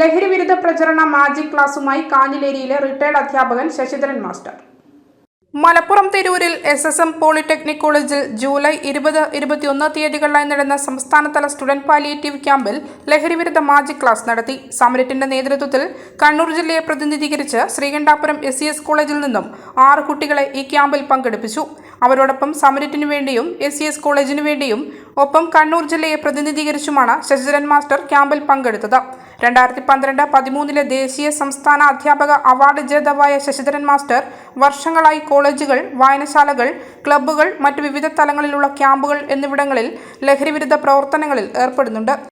ലഹരി വിരുദ്ധ പ്രചരണ മാജിക് ക്ലാസുമായി കാഞ്ഞിലേരിയിലെ റിട്ടയർഡ് അധ്യാപകൻ ശശിധരൻ മാസ്റ്റർ. മലപ്പുറം തിരൂരിൽ എസ് എസ് എം പോളിടെക്നിക് കോളേജിൽ ജൂലൈ ഇരുപത് ഇരുപത്തിയൊന്ന് തീയതികളിലായി നടന്ന സംസ്ഥാനതല സ്റ്റുഡന്റ് പാലിയേറ്റീവ് ക്യാമ്പിൽ ലഹരിവിരുദ്ധ മാജിക് ക്ലാസ് നടത്തി. സമരത്തിന്റെ നേതൃത്വത്തിൽ കണ്ണൂർ ജില്ലയെ പ്രതിനിധീകരിച്ച് ശ്രീകണ്ഠാപുരം എസ് കോളേജിൽ നിന്നും ആറ് കുട്ടികളെ ഈ ക്യാമ്പിൽ പങ്കെടുപ്പിച്ചു. അവരോടൊപ്പം സമരത്തിനു വേണ്ടിയും എസ് സി എസ് കോളേജിനു വേണ്ടിയും ഒപ്പം കണ്ണൂർ ജില്ലയെ പ്രതിനിധീകരിച്ചുമാണ് ശശിധരൻ മാസ്റ്റർ ക്യാമ്പിൽ പങ്കെടുത്തത്. രണ്ടായിരത്തി പന്ത്രണ്ട് പതിമൂന്നിലെ ദേശീയ സംസ്ഥാന അധ്യാപക അവാർഡ് ജേതാവായ ശശിധരൻ മാസ്റ്റർ വർഷങ്ങളായി കോളേജുകൾ വായനശാലകൾ ക്ലബ്ബുകൾ മറ്റു വിവിധ തലങ്ങളിലുള്ള ക്യാമ്പുകൾ എന്നിവിടങ്ങളിൽ ലഹരിവിരുദ്ധ പ്രവർത്തനങ്ങളിൽ ഏർപ്പെടുന്നുണ്ട്.